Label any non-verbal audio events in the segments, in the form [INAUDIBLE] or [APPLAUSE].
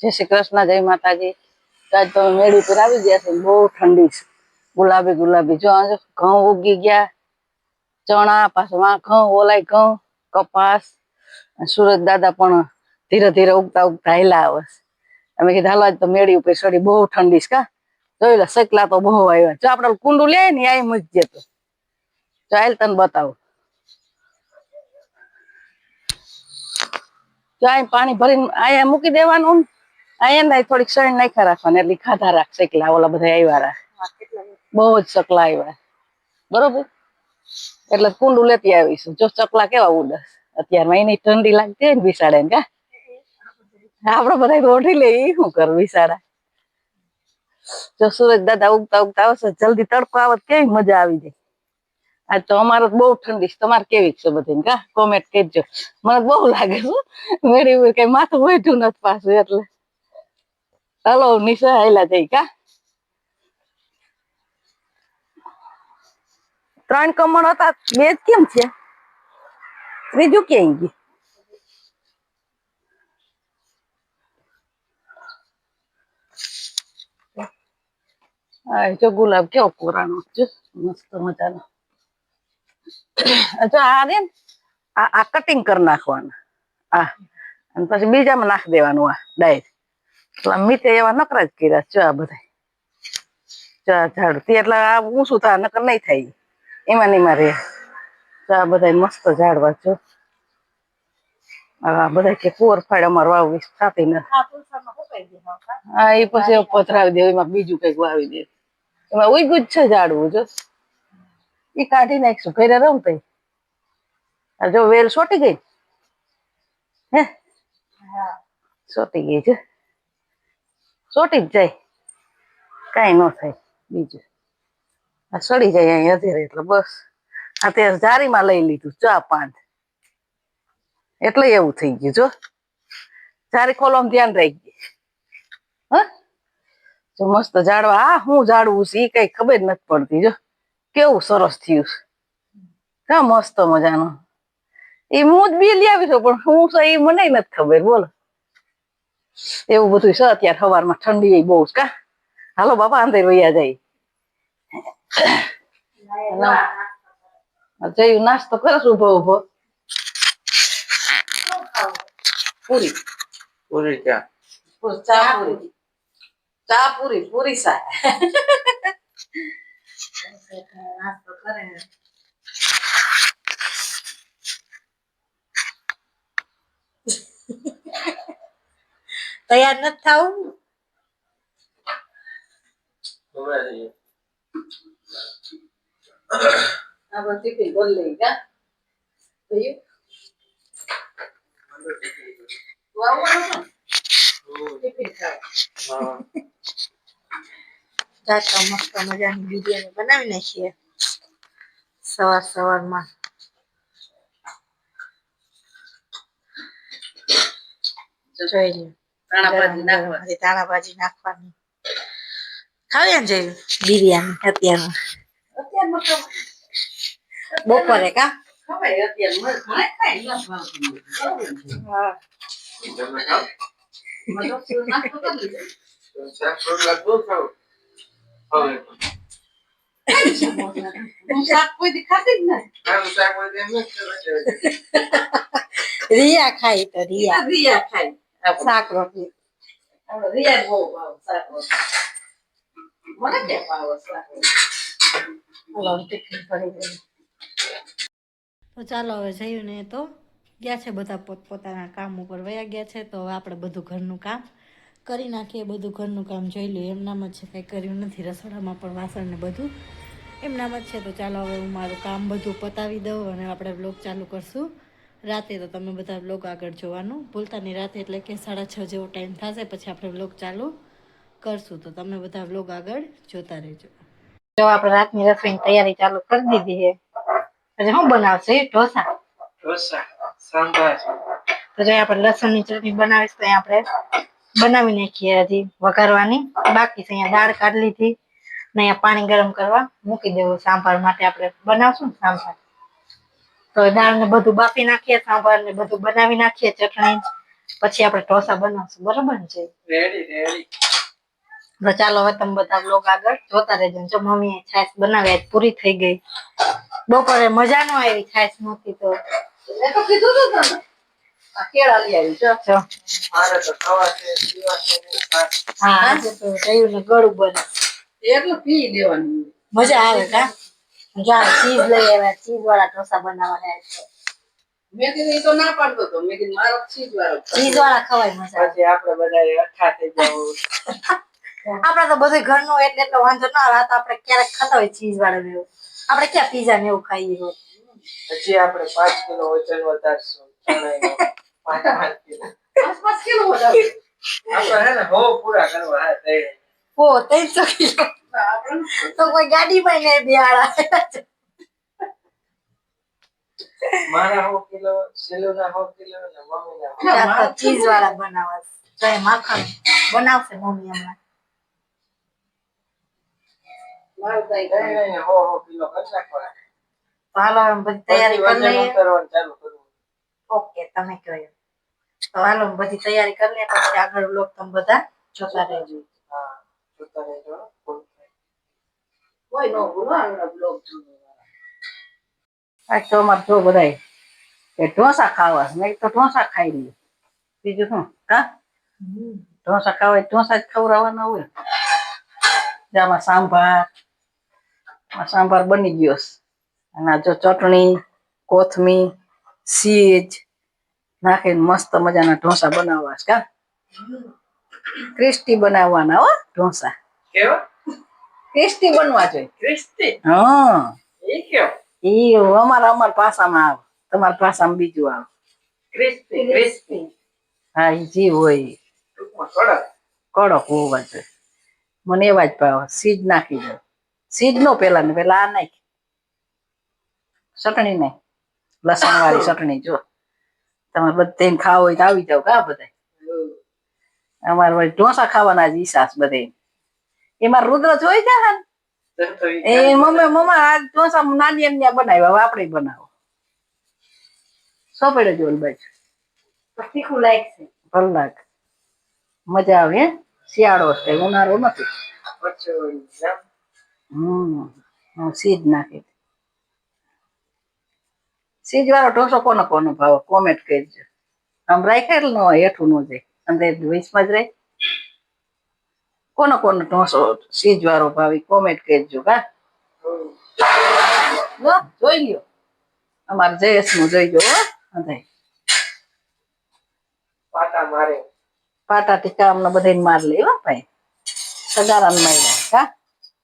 જય શ્રી કૃષ્ણ, જય માતાજી. તો આજ તમે મેળી પર આવી ગયા છે બહુ ઠંડી છે. ગુલાબી ગુલાબી. જો આજે ઘઉં ઉગી ગયા, ચણા, પાછું ઘઉં, ઓલાય ઘઉં, કપાસ. સુરત દાદા પણ ધીરે ધીરે ઉગતા ઉગતા હેલા આવે છે. અમે કીધું, હાલો તો મેળી ઉપર સડી બહુ ઠંડી છે, કા? જોઈ લે સકલા તો બહુ આવ્યા. જો આપણે કુંડું લે ને આ મજી જતો ચાલ તને બતાવું. જો આ પાણી ભરીને અહીંયા મૂકી દેવાનું અહીંયા થોડીક સળી નાખ્યા રાખવાની એટલે ખાધા રાખશે એકલા ઓલા બધા આવ્યા રાખ. બહુ જ ચકલા આવ્યા. બરોબર? એટલે કુંડું લેતી આવીશું. જો ચકલા કેવા ઉડે અત્યારમાં એની ઠંડી લાગતી હોય ને વિસાડે ને કા? આપડે બધા રોટી લે એ શું કર વિસાડા? જો સુરજ દાદા ઉગતા ઉગતા આવશે જલ્દી તડકો આવત કેવી મજા આવી જાય. આ તો અમારે બહુ ઠંડી છે. તમારે કેવી છે બધી કા? કોમેન્ટ કરજો. મને બહુ લાગે છે. મેળી કઈ માથું બેઠું નથી પાછું એટલે. હલો નિશા આયલા જઈ કા ત્રણ કમળ હતા બે જ કેમ છે ત્રીજું ક્યાંય ગયું જો ગુલાબ કેવો પુરાણો છે મસ્ત મજાનો જો આ રે આ કટિંગ કરી નાખવાના આ અને પછી બીજામાં નાખી દેવાનું આ ડાયર એટલે મીતે એવા નકરા જ કર્યા છે આ બધા જો ઝાડ તે એટલે આ ઊંચું થાય નકર નહીં થાય. એમાં નહીં મારે. આ બધા મસ્ત ઝાડવા છો. આ બધા કે કુવર ફાડ અમાર વાવવી થતી નથી હા એ પછી પથરાવી દે એમાં બીજું કંઈક વાવી દે એમાં ઉઈગું જ છે ઝાડવું જો. એ કાઢી નાખશું ઘરે આ જો વેલ સોટી ગઈ? હે. સોટી ગઈ છે. સોટી જ જાય. કાંઈ ન થાય બીજું. આ સડી જાય અહીંયા અધેરે એટલે બસ. આ તે જારીમાં લઈ લીધું, ચા પાંચ એટલે એવું થઈ ગયું, જો. જારી ખોલવામાં ધ્યાન રાખી હા? જો મસ્ત ઝાડવા. આ હું ઝાડવું છે એ કઈ ખબર નથી પડતી, જો. કેવું સરસ થયું છે. કા મસ્ત મજાનું. એ હું જ બી લઈ આવી છું, પણ હું છે એ મને નથી ખબર, બોલો. એવું બધું છે અત્યારે સવારમાં ઠંડી બહુ જ કા? હાલો બાપા અંદર વૈયા જાય. જયું નાસ્તો કરે છે ઊભો ઊભો. પૂરી. પૂરી ચા પૂરી, ચા પૂરી. ચા પૂરી પૂરી સા નાસ્તો કરે તૈયાર નથી થવું આ બધી ટિફિન બોલ લઈ કા જોયું તું આવવાનો છો ને? ટિફિન નથી થવું? મસ્ત મજાની બિરયાની બનાવી નાખીએ. સવાર સવારમાં. જોઈ લ્યો. ધાણા ભાજી નાખવા હજી નાખવાની. ખાવી ને જોયું બિરયાની. અત્યારમાં બપોરે કા. રિયા ખાઈ તો રિયા. રિયા ખાય. આપણે. શાક રોટલી તો ચાલો હવે જયું ને તો. ગયા છે બધા પોતપોતાના કામ ઉપર વયા ગયા છે તો હવે આપણે બધું ઘરનું કામ કરી નાખીએ. બધું ઘરનું કામ જોઈ લઈએ. એમનામાં જ છે કંઈ કર્યું નથી. રસોડામાં પણ વાસણ ને બધું. એમનામાં જ છે. તો ચાલો હવે હું મારું કામ બધું પતાવી દઉં અને આપણે બ્લોગ ચાલુ કરશું. રાતે તો તમે બધા બ્લોગ આગળ જોવાનું. ભૂલતા નહીં રાતે એટલે કે સાડા છ જેવો ટાઈમ થશે પછી આપણે બ્લોગ ચાલુ કરશું. તો તમે બધા બ્લોગ આગળ જોતા રહેજો. જો આપણે રાતની રસોઈની તૈયારી ચાલુ કરી દીધી છે પછી શું બનાવશે? ઢોસા? ઢોસા સાંભાર. તો જો આપણે લસણની ચટણી બનાવીશ તો આપણે બનાવી નાખીએ હજી વઘારવાની. બાકી છે અહીંયા દાળ કાઢી લીધી ને અહીંયા પાણી ગરમ કરવા મૂકી દેવું. સાંભાર માટે આપણે બનાવશું ને સાંભાર. તો દાળ ને બધું બાફી નાખીએ સાંભાર ને બધું બનાવી નાખીએ ચટણી પછી આપણે ઢોસા બનાવશું. બરોબર ને છે? રેડી રેડી તો ચાલો હવે તમે બધા બ્લોગ આગળ જોતા રહેજો. જો મમ્મીએ છાશ બનાવી આજ પૂરી થઈ ગઈ. બપોરે મજા ન આવી છાશ નહોતી તો. હા ગળું બને. એટલું પી લેવાનું મજા આવે કા જો આ ચીઝ લઈ આવ્યા ચીઝ વાળા ઢોસા બનાવવાના છે. મેં કીધું ઈ તો ના પાડતો તો મેં કીધું મારો ચીજ વાળો ચીઝ વાળા ખવાય મજા પછી આપણે બધા અઠા થઈ જવું [LAUGHS] આપડે તો બધું ઘરનું એટલે એટલો વાંધો ના આવે તો આપણે ક્યારેક ખાતા હોય ચીઝ વાળા ને એવું. આપણે ક્યાં પીઝા ને એવું ખાઈએ રોજ પછી આપણે પાંચ કિલો વજન વધારશું. પાંચ પાંચ કિલો. પાંચ પાંચ કિલો વધારે આપણે હે ને હો પૂરા કરવા હા ઓ ત્રણસો કિલો. તો કોઈ ગાડીમાં નહીં બિહાડા મારા હો કિલો સિલુના હો કિલો ને મમ્મીના હો. ચીઝ વાળા બનાવસ તો એ માખણ બનાવશે મમ્મી હમણાં મારું કઈ તઈ હો હો કિલો કરી નાખવાના. હાલો બધી તૈયારી કરી લઈએ ચાલુ કરવું ઓકે તમે કહો એમ. તો હાલો બધી તૈયારી કરી લઈએ પછી આગળ લોક તમે બધા જોતા રહેજો હા જોતા રહેજો. કોઈ નો ભૂલો હમણાં બ્લોગ જોવા આજ તો બધાય એ ઢોસા ખાવા મેં કીધું ઢોસા ખાઈ લઈએ બીજું શું? કા? ઢોસા ખાવા ઢોસા જ ખવડાવવાના હોય. આમાં સાંભાર સાંભાર બની ગયો છે. અને આ જો ચટણી કોથમી સીજ નાખીને મસ્ત મજાના ઢોસા બનાવવા છે કા? ક્રિસ્ટી બનાવવાના હો ઢોસા. કેવો? ક્રિસ્ટી બનવા જોઈએ. ક્રિસ્તી હા. એ કેમ? ઈ અમારા અમારા પાસામાં આવે. તમારા પાસામાં બીજું આવે. Crispy crispy. હા ઈ જે હોય કડક. કડક હોવા જોઈએ. મને એવા જ ભાવ. સીજ નાખી દો. સીજ નો પેલા ને પેલા આ નાખી. ચટણી નહીં લસણ વાળી ચટણી જો. તમારે બધે ખાવ હોય તો આવી જાવ કા બધા અમારે ઢોસા ખાવાના જ ઈસાસ બધે એમાં રુદ્ર જોઈ જા એ મમ્મી મમ્મા આ ઢોસા નાની એમ ત્યાં બનાવ્યા હવે આપણે બનાવો. સોપેડે જોલ બાજુ તીખું લાયક છે કલાક મજા આવે હે? શિયાળો છે ઉનાળો નથી. હમ સીજ નાખી. સીજ વાળો ઢોસો કોનો કોનો ભાવ? કોમેન્ટ કરજો. આમ રાખેલ ન હોય હેઠું ન જાય. અંદર વીસમાં જ રહે. કોનો કોનો ઢોસો સીજ વાળો ભાવ કોમેન્ટ કરજો કા જોઈ લ્યો. અમારે જયેશનું જોઈ બધા પાટા મારે. પાટા ટીકા અમને બધાને માર લે હો ભાઈ. સગારા માર્યા કા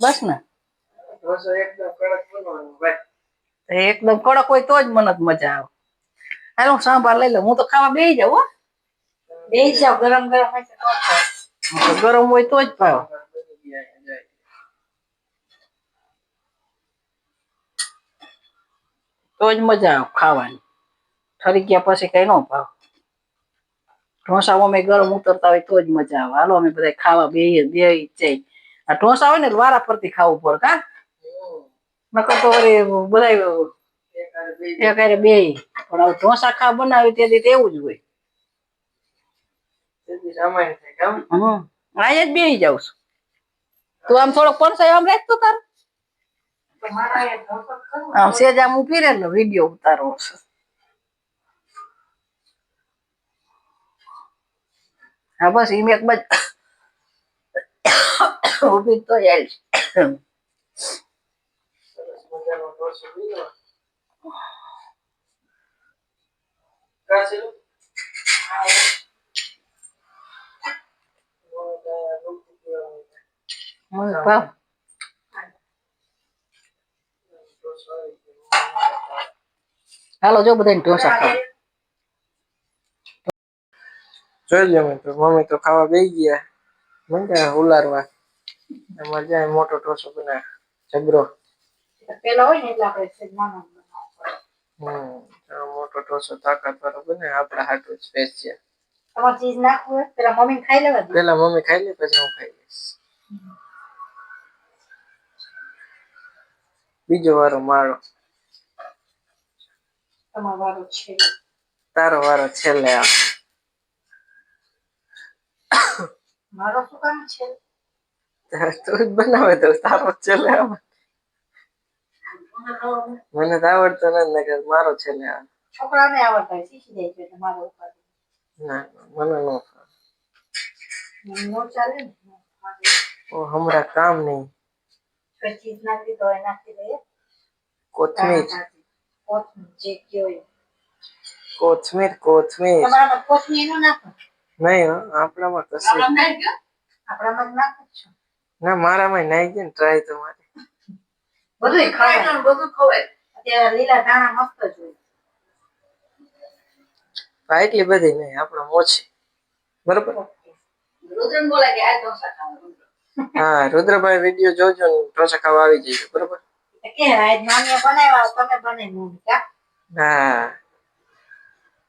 બસ ને. એકદમ કડક હોય તો જ મને મજા આવે. હાલ હું સાંભાર લઈ લઉં હું તો ખાવા બેસી જાઉં હો. બે જાવ ગરમ ગરમ હોય. હું તો ગરમ હોય તો જ ભાવ તો જ મજા આવે ખાવાની ઠરી ગયા પછી કઈ નો ભાવ ઢોસા અમે ગરમ ઉતરતા હોય તો જ મજા આવે હાલો અમે બધા ખાવા બે બે જાય આ ઢોસા હોય ને વારા ફરતી ખાવું પડે કા. નકર તો અરે બધા બે પણ ઢોસા ખા બનાવી તેથી એવું જ હોય જલ્દી સામાન્ય થાય કેમ હમ અહીંયા જ બેસી જાઉં છું તું આમ થોડોક પડસાય આમ રાખતો તાર તો મારા એ ઢોસો ખરું. આમ સેજ આમ ઊભી રહે ને વીડિયો ઉતારવો છે હા બસ ઈ એક બાજુ ઊભી તો યાર સરસ મને આવી ગયો. હાલો જો બધાને ઢોસા ખાવ જોઈ લો મિત્રો મમ્મી તો ખાવા બેસી ગયા મંડ્યા ઉલારવા એમાં જાય મોટો ઢોસો બનાવે જબરો પેલા હોય ને એટલે આપણે સેજ નાનો બનાવવો પડે. હમ મોટો ઢોસો તાકાત વાળો બને આપણા હાટું સ્પેશિયલ તમારે ચીઝ નાખવું હોય પેલા મમ્મી ખાઈ લેવા પેલા મમ્મી ખાઈ લે પછી હું ખાઈ લઈશ બીજો વારો મારો. તારો વારો છેલ્લે આ. મારો શું કામ છે? તું જ બનાવે તો તારો છેલ્લે આવે મને તો આવડતો નથી નકર મારો છેલ્લે આવે છોકરાને આવડતા હોય શીખી જાય છે તમારો ઉપર ના મને નો ફાવે. હમણાં કામ નહીં. ચીજ નાખી દો નાખી દઈએ. કોથમીર. કોથમીર જે કયો કોથમીર કોથમીર. તમારામાં કોથમીરનું નાખો. નહીં આપણામાં કશું. આપણામાં નાખો છો. ના મારામાં નાઈ ગયું ને ટ્રાય તો મારે. બધું ખવાય. બધું ખવાય. અત્યારે લીલા દાણા મસ્ત જ હોય. એટલી બધી નહીં આપણે ઓછી બરોબર? રુદ્રન બોલે કે આ ઢોસા ખાવા. હા રુદ્રભાઈ વિડિયો જોજો ને ઢોસા ખાવા આવી જજો બરોબર? કે આજ મામીએ બનાવ્યા તમે બને મમ્મી કા? હા.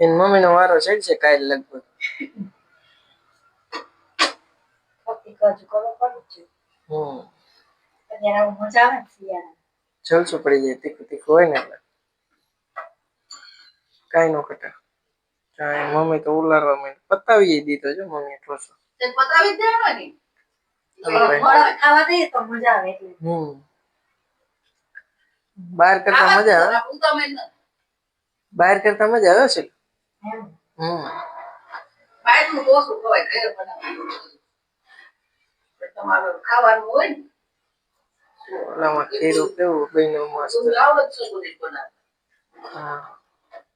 એની મમ્મીનો વારો છે છે કાલ લગભગ. ઓકે કાજુ કરો પડે છે. હમ. અત્યારે આવું મજા આવે જલસું પડી જાય તીખું તીખું હોય ને એટલે. કાંઈ નો કટા કાંઈ મમ્મી તો ઉલારવા માંડી. પતાવી દીધો છે મમ્મી ઠોસો. પતાવી દેવાની ખાવા દઈએ તો મજા આવે એટલે. હમ. બહાર કરતા મજા આવે. બહાર કરતા મજા આવે છે? હમ. બહારનું ઓછું ખવાય ઘરે તમારું ખાવાનું હોય ને.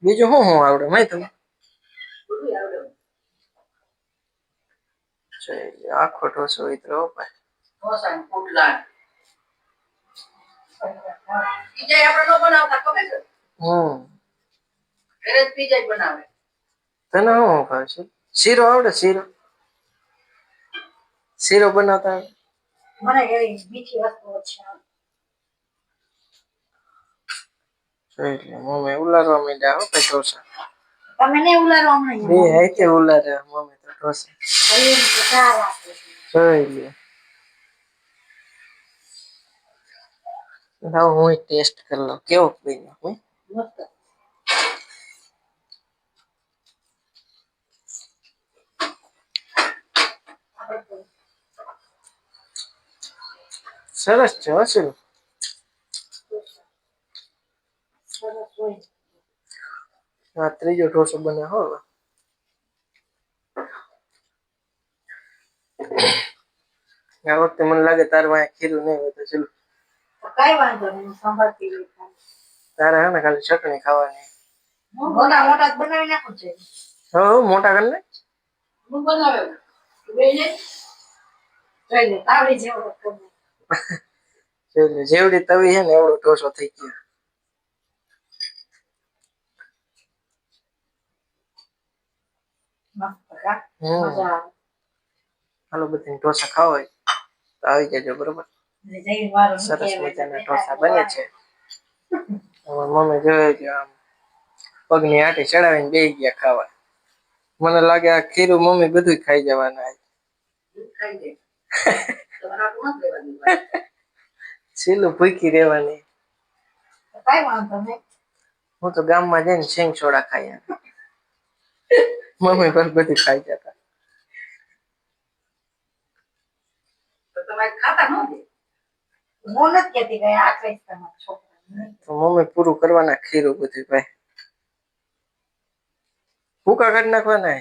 બીજું શું શું આવડે? માહિતી તમને? જોઈએ, આખો ઢોસો હોય તો ભાઈ ઢોસા ને આપણે ન બનાવતા ખબર છે? હમ. ઘરે જ પીજા બનાવે. તને શું ભાવે છે? શીરો આવડે શીરો? શીરો બનાવતા? મને એવી મીઠી વસ્તુ છે. જોઈ મમ્મી ઉલારવા માંડ્યા હો ઢોસા. તમે ને ઉલારવા માંડ્યા? બે હાથે ઉલારે મમ્મી તો ઢોસા અહીંયા તો ચાર આપે છે. જોઈ લે લાવ હું ટેસ્ટ કરી લઉં કેવો બન્યો હે? મસ્ત સરસ છે હશે સરસ હોય આ ત્રીજો ઢોસો બને હો હવે. આ વખતે મને લાગે તારે વાંહે ખીરું નહીં હોય તો ચલો. કઈ વાંધો નહીં સંભાળતી તારે હે ને ખાલી ચટણી ખાવાની. મોટા મોટા બનાવી નાખું છે. હો મોટા કરી લે હું બનાવે? જોઈ લે. તાવડી જેવો તમે જેવડી તવી છે ને એવડો ઢોસો થઈ ગયો. હાલો બધી ઢોસા ખાવા હોય. તો આવી જજો બરોબર? સરસ મજાના ઢોસા બને છે. મમ્મી જોયે છે આમ. પગની આટી ચડાવીને બે ગયા ખાવા. મને લાગે આ ખીરું મમ્મી બધું ખાઈ જવાના. છેલ્લું ભૂખી રહેવાની. હું તો ગામમાં જઈને શેંગ છોડા ખાઈ. મમ્મી પર બધું ખાઈ જતા તમારે ખાતા નથી હું નથી કહેતી કે આ કઈશ તમારા છોકરા મમ્મી પૂરું કરવાના ખીરું બધું ભાઈ. ભૂકા કાઢી નાખવાના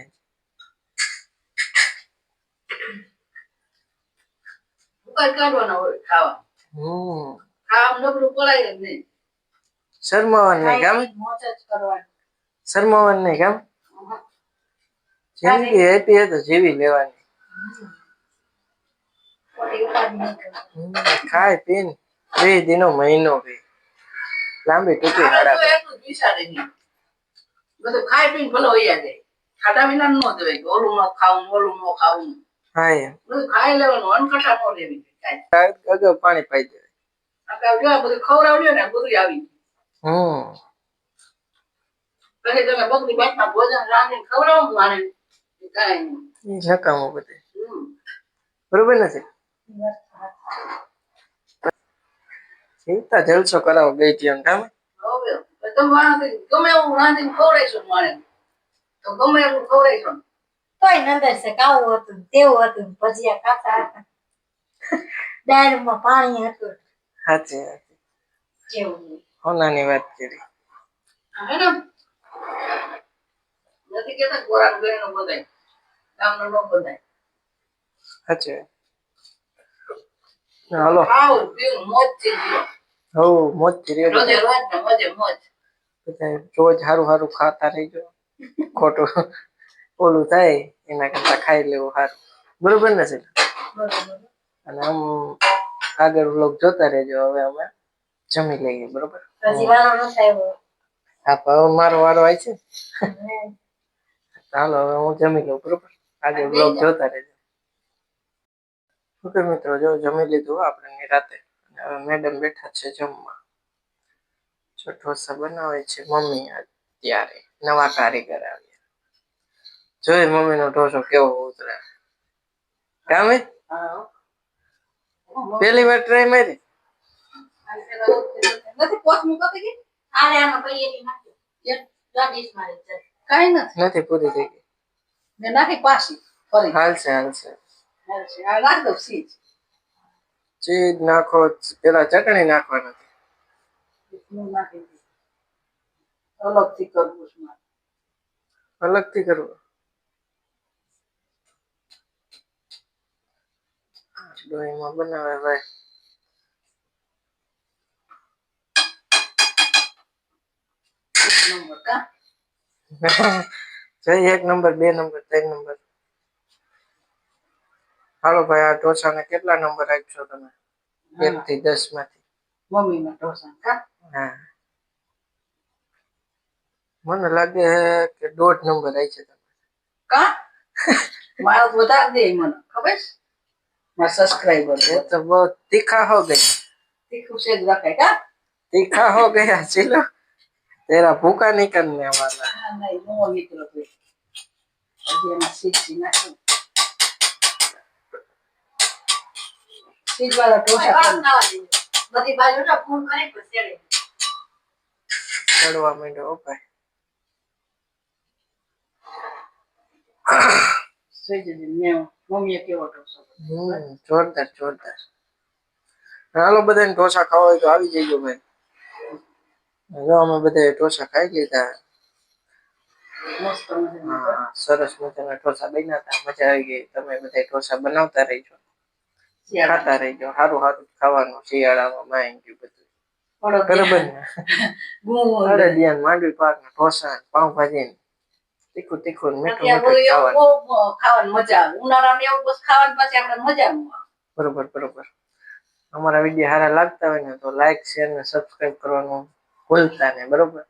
કાઢવાના હોય ખાવા. હમ. ખાવા નબળું પડાય જ નહીં. શરમાવાનું નહીં જ શરમાવાનું નહીં ગામ? જિંદગી હેપી તો જીવી લેવાની ખોટી ઉપાધિ નહીં કરવાની હમ, ખાય પીન બે દિનો મહિનો ભી લાંબી ટૂંકી હાડા. બધું ખાય પીન ભલે વયા જાય. ખાધા વિના નો દેવાય ઓલું ન ખાવું ઓલું ન ખાવું. હા બધું ખાઈ લેવાનું અનકટા ન લેવી અગાઉ પાણી પાઈ દેવાય. આ જો બધું ખવડાવ્યું ને બધું આવી હમ. પછી તમે બકરી બાજના ભોજન રાંધીને ખવડાવો મારે. કાંઈ નકામું બધું. બરોબર નથી ચિંતા જલસો કરાવો ગઈ તમે રાંધીને ગમે એવું રાંધીને ખવડાવશો મારે. તો ગમે એવું ખવડાવશો. તોય નંદર છે કાવું હતું તેવું હતું ભજીયા ખાતા હતા. ડાયરમાં પાણી હતું. સાચી વાત. કેવું હોનાની વાત કરી. નથી કેતા ખોરાક ગયેલો બધાય. ગામનો નો બધાય. સાચી વાત. હાલો. ખાવું પીવું મોજથી જીવો હવ મોજ કર્યો રોજે રોજ ને મોજે મોજ. રોજ સારું સારું ખાતા રહીજો. ખોટું ઓલું થાય એના કરતા ખાઈ લેવું સારું બરોબર ને છે અને આમ આગળ વ્લોગ જોતા રહેજો હવે અમે જમી લઈએ બરોબર? હા હવે મારો વારો આવે છે. ચાલો હવે હું જમી લઉં બરોબર? આગળ બ્લોગ જોતા રહેજો. ઓકે મિત્રો? જો જમી લીધું આપણે રાતે. હવે મેડમ બેઠા છે જમવા. જો ઢોસા બનાવે છે મમ્મી અત્યારે. નવા કારીગર આવ્યા. જોઈ મમ્મીનો ઢોસો કેવો ઉતરે કામે પેલી વાર ટ્રાય મારી? નથી પોચ મૂકતી કે. આલે આમાં પૈયેલી નાખ્યો ગાડીસ મારી છે. કાઈ નથી. નથી પૂરી થઈ ગઈ. ને નાખી પાછી ફરી. હાલશે હાલશે. ચીજ નાખો પેલા ચટણી નાખવાની. અલગથી કરવું અલગથી અલગથી કરવું. ડોહીમાં બનાવે ભાઈ. નંબર કા? [LAUGHS] જઈ એક નંબર બે નંબર ત્રણ નંબર. હાલો ભાઈ આ ઢોસાને કેટલા નંબર આપશો તમે? એક થી દસમાંથી મમ્મીના ઢોસા કા હા. મને લાગે કે દોઢ નંબર આવી છે તમે. કા? મારા વધારે દે મને ખબર છે? મારા સબસ્ક્રાઈબર છે તો બહુ તીખા હો ગઈ તીખું છે કા? તીખા હો ગયા ચીલો તેરા ભૂકા નીકળને વાલા હા નહીં નો મિત્રો હજી એમાં શીખી નાખું. સીજવાળા ઢોસા. બધી બાજુ તો ફોન કરી પછી ચડવા માંડ્યો કેવો ઢોસો? હમ જોરદાર જોરદાર. હાલો બધાને ઢોસા ખાવા હોય તો આવી જઈજો ભાઈ. જો અમે બધા ઢોસા ખાઈ લીધા. મસ્ત સરસ મજાના ઢોસા બન્યા હતા. મજા આવી ગઈ. તમે બધા ઢોસા બનાવતા રહીજો. ખાતા રહીજો. સારું સારું ખાવાનું શિયાળામાં માંગ્યું બધું. બરોબર. ને? માંડવી પાક ને ઢોસા પાઉંભાજી ને તીખું તીખું મીઠું અત્યારે મીઠું એવું ખાવાનું. મજા આવે. ઉનાળામાં એવું બસ ખાવાની પછી આપણે મજા બરોબર બરોબર. અમારા વીડિયો સારા લાગતા હોય ને તો લાઈક શેર ને સબસ્ક્રાઇબ કરવાનું ભૂલતા નહીં. બરોબર?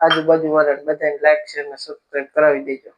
આજુબાજુ વાળા બધાને લાઈક શેર ને સબસ્ક્રાઇબ કરાવી દેજો.